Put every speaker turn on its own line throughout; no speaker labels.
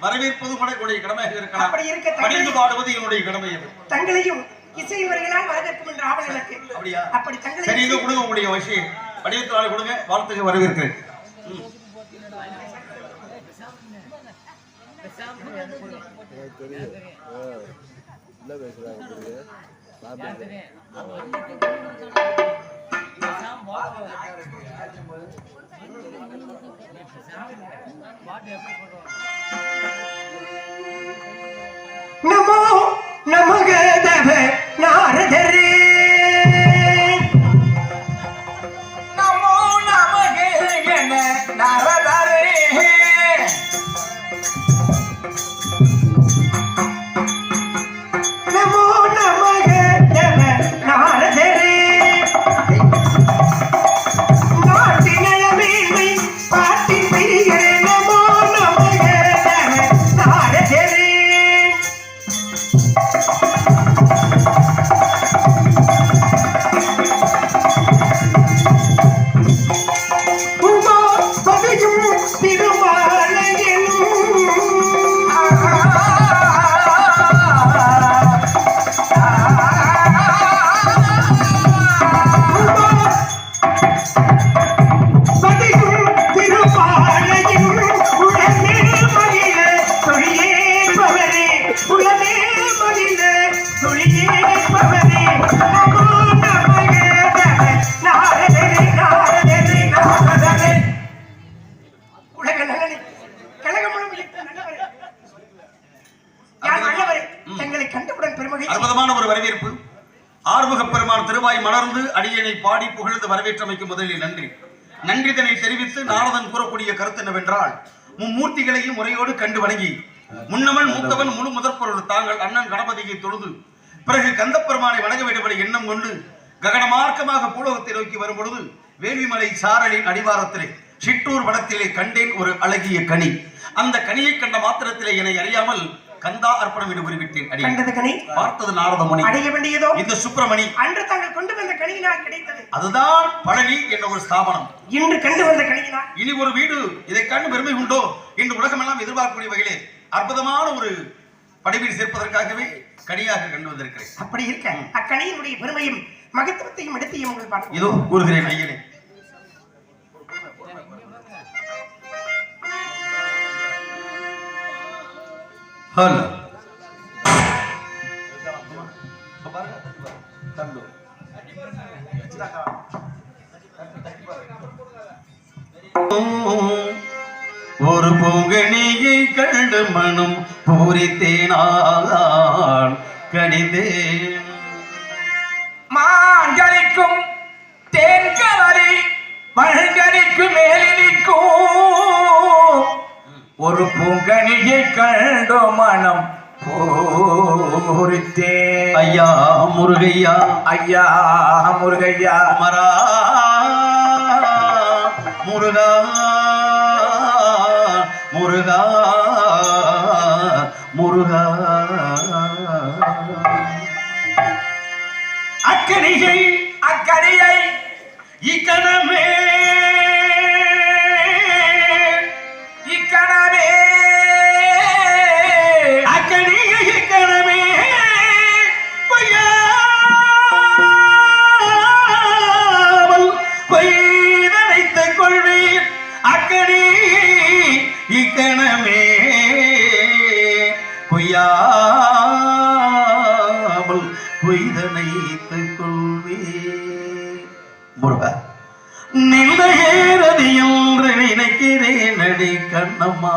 வரவேற்பது கூட என்னுடைய கடமையாக இருக்கலாம்.
அப்படி இருக்க
பணிந்து பாடுவது என்னுடைய கடமை
தங்களையும் இசைவர்களால் வரவேற்கும் என்ற ஆவல் எனக்கு.
அப்படியா?
அப்படி
சரி
தங்களை
இது கொடுங்க உங்களுடைய விஷயம் வடிவத்தினால கொடுங்க. வாழ்த்துக்கு வரவேற்கிறேன். ம்.
பாட்டு எப்படி புரியுது
அற்புதமான ஒரு வரவேற்பு. ஆறுமுக பெருமான் திருவாய் மலர்ந்து அடியனை பாடி புகழ்ந்து வரவேற்றமைக்கு முதலில் நன்றி. நன்றிதனை தெரிவித்து நாரதன் கூறக்கூடிய கருத்து என்னவென்றால் மும்மூர்த்திகளையும் முறையோடு கண்டு வணங்கி முன்னவன் மூத்தவன் முழு முதற்பொருள் தாங்கள் அண்ணன் கணபதியை தொழுது பிறகு கந்தப்பெருமானை வணங்க வேண்டும் என எண்ணம் கொண்டு ககனமார்க்கமாக பூலோகத்தை நோக்கி வரும் பொழுது வேள்விமலை சாரலின் அடிவாரத்திலே சிற்றூர் வனத்திலே கண்டேன் ஒரு அழகிய கனி. அந்த கனியை கண்ட மாத்திரத்திலே என்னை அறியாமல் கந்தா அர்ப்பணம் என்று குறிப்பிட்டேன் அடி
கண்டது கனி?
பார்த்தது நாரதமுனி.
அடைய வேண்டியதோ?
இந்த சுப்பிரமணி.
அன்று தாங்கள் கொண்டு வந்த கனியினால் கிடைத்தது.
அதுதான் பழனி என்ற ஒரு ஸ்தாபனம்.
இன்று கண்டு வந்த கனியினால்.
இனி ஒரு வீடு இதை கண்டு பெருமை உண்டோ என்று உலகமெல்லாம் எதிர்பார்க்கக்கூடிய வகையிலே அற்புதமான ஒரு படைவீடு சேர்ப்பதற்காகவே கனியாக கண்டு வந்திருக்கிறேன்.
அப்படி இருக்க. அக்கனியினுடைய பெருமையும் மகத்துவத்தையும் எடுத்தையும் உங்கள் பார்க்க
இதோ கூறுகிறேன் ஐயனே. ஹலோ ஒரு பூங்கனியை கண்டு மனம் பூரித்தேனான் கணிதேன்
மாங்கனிக்கும் தேன்கலரி மழ்கனிக்கு மேலினிக்கும் ஒரு பூங்கனியை கண்டோ மனம் பூரித்தே.
ஐயா முருகையா.
ஐயா முருகையா.
மரா முருகா முருகா முருகா.
அக்கனிகை அக்கனியை
பொய்யாமல் பொய்தனைத்துக் கொள்வே முருகா நிலையேறது என்று நினைக்கிறேன் அடி கண்ணம்மா.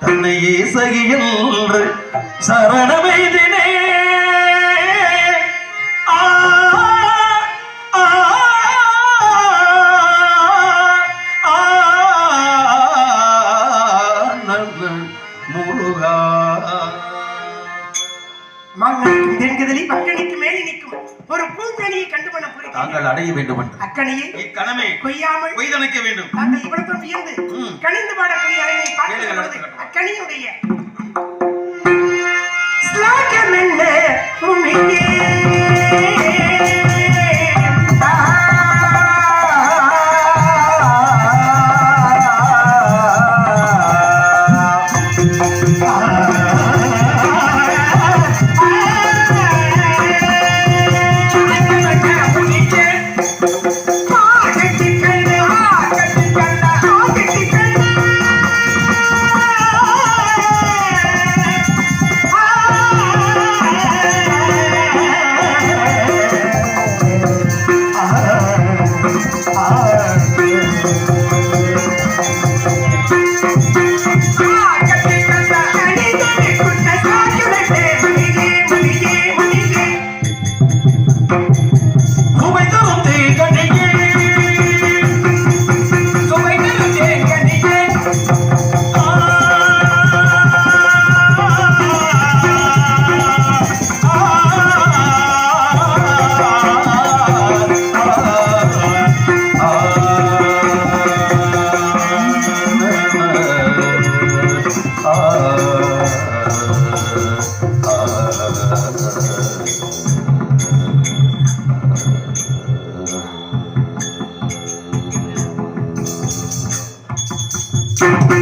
தன்னையே சகி என்று சரணமைதினே அடைய வேண்டும் என்று
அக்கனியை
இக்கணமே
கொய்யாமல்
பொய்தனைக்க வேண்டும்
தாங்கள் இவ்வளவு. கணிந்து பாடக்கூடிய அழகை பார்க்கிற பொழுது. அக்கனியுடைய
Thank you.
நோக்கு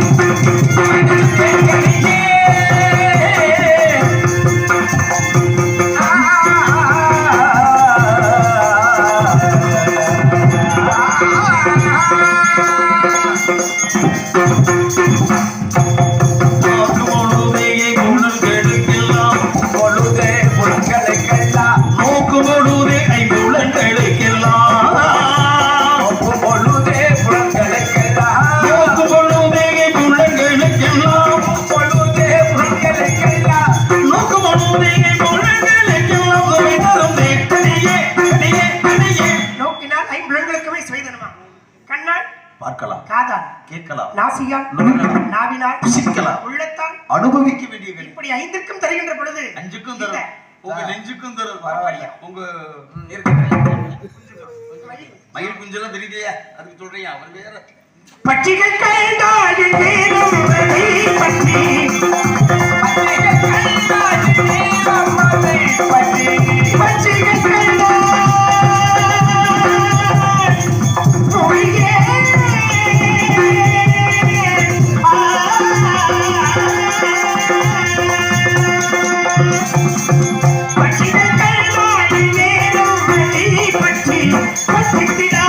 பார்க்கலாம்.
காதால்
கேட்கலாம்.
நாசியால்
நுகரலாம்.
நாவினால்
புசிக்கலாம்.
உள்ளத்தால்
அனுபவிக்க வேண்டிய கல்வி
இப்படி ஐந்திற்கும் தருகின்ற பொழுது
அஞ்சுக்கும் தரும். உங்க நெஞ்சுக்கும் தரும்.
பரவாயில்ல.
உங்க. மயில் குஞ்செல்லாம் தெரியுதையா அதுக்கு சொல்றீங்க. அவர் வேற.
பட்சிகள் வேறும் வழி பற்றி பட்சிகள் Mira.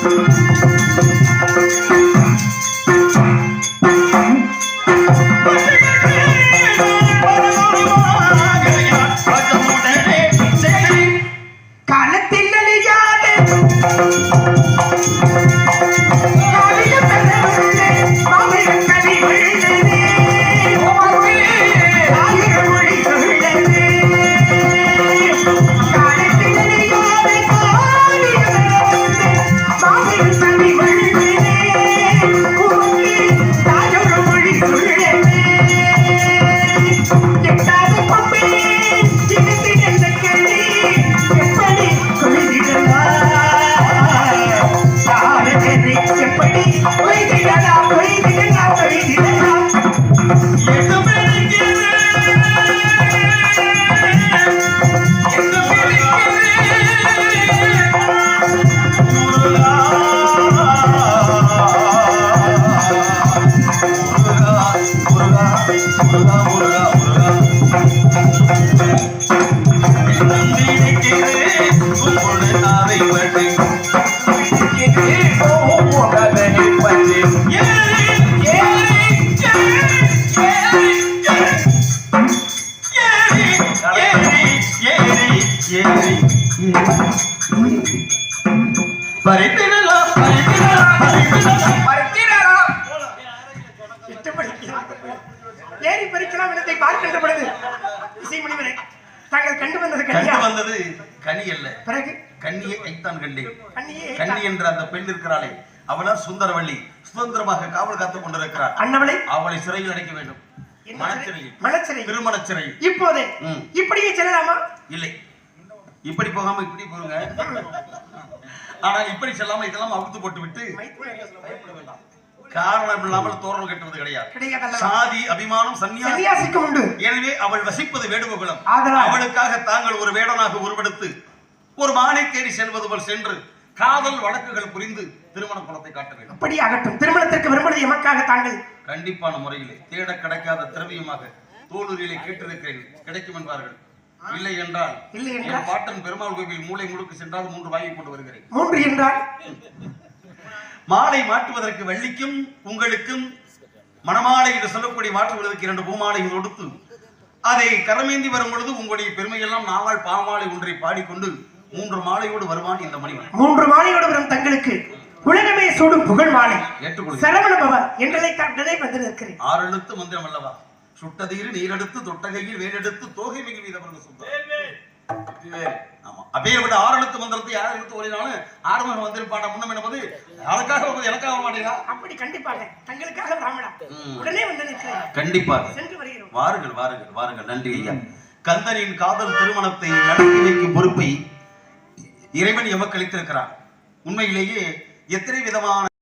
Thank you.
பறித்திடலாம்
கண்டு வந்தது
கண்டு வந்தது கனி அல்ல.
பிறகு?
கண்ணியை ஐத்தான் கண்டேன். கண்ணி என்ற அந்த பெண் இருக்கிறாளே. அவளா சுந்தரவள்ளி சுதந்திரமாக காவல் காத்துக் கொண்டிருக்கிறார்
அண்ணவளை?
அவளை சிறையில் அடைக்க வேண்டும். திருமண சிறையில்
இப்போதே. இப்படியே செல்லலாமா?
இல்லை. இப்படி போகாம இப்படி போங்க ஆனா இப்படி செல்லாம இதெல்லாம் அவுத்து போட்டு விட்டு காரணம் இல்லாமல் தோரணம் கட்டுவது கிடையாது? சாதி அபிமானம் சன்னியாசி
சன்னியாசிக்கு உண்டு.
எனவே அவள் வசிப்பது வேடுவகுலம்
ஆதலால்.
அவளுக்காக தாங்கள் ஒரு வேடனாக உருவெடுத்து ஒரு மானை தேடி செல்வது போல் சென்று காதல் வழக்குகள் புரிந்து திருமண குலத்தை காட்ட வேண்டும்.
அப்படி ஆகட்டும். திருமணத்திற்கு விரும்புவது எமக்காக தாங்கள்
கண்டிப்பான முறையிலே தேட கிடைக்காத திரவியமாக தோலூரிலே கேட்டிருக்கிறேன். கிடைக்கும் என்பார்கள். இல்லை என்றால்
இல்லை என்றால்?
என் பாட்டன் பெருமாள் கோவில் மூளை முழுக்கு சென்றால் மூன்று வாங்கி கொண்டு வருகிறேன்.
மூன்று என்றால்?
மாலை மாற்றுவதற்கு வள்ளிக்கும் உங்களுக்கும் மணமாலை என்று சொல்லக்கூடிய மாற்றுவதற்கு இரண்டு பூமாலைகள் கொடுத்து அதை கரமேந்தி வரும் பொழுது உங்களுடைய பெருமையெல்லாம் நாங்கள் பாமாலை ஒன்றை பாடிக்கொண்டு மூன்று மாலையோடு வருவான் இந்த மணிவன்
மூன்று மாலையோடு வரும் தங்களுக்கு உலகமே சூடும் புகழ் மாலை. சரவண பவ என்றதை கண்டதை வந்து நிற்கிறேன்.
ஆறு எழுத்து மந்திரம் அல்லவா? சுட்டதீர் நீரெடுத்து தொட்டகையில் வேலெடுத்து தோகை மிகு வீதவர்கள் சொல்றார் ஆறு எழுத்து மந்திரத்தை யார் எடுத்து ஓடினாலும் ஆறுமுகம் வந்திருப்பாண்ட முன்னம் என்பது அதுக்காக வந்து எனக்காக மாட்டேங்களா
அப்படி கண்டிப்பாக. தங்களுக்காக
ம்.
உடனே வந்து நிற்கிறேன்
கண்டிப்பாக.
சென்று வருகிறோம்.
வாருங்கள் வாருங்கள் வாருங்கள். நன்றி ஐயா. கந்தனின் காதல் திருமணத்தை நடத்தி வைக்கும் பொறுப்பை இறைவன் எமக்கு அளித்திருக்கிறார். உண்மையிலேயே எத்தனை விதமான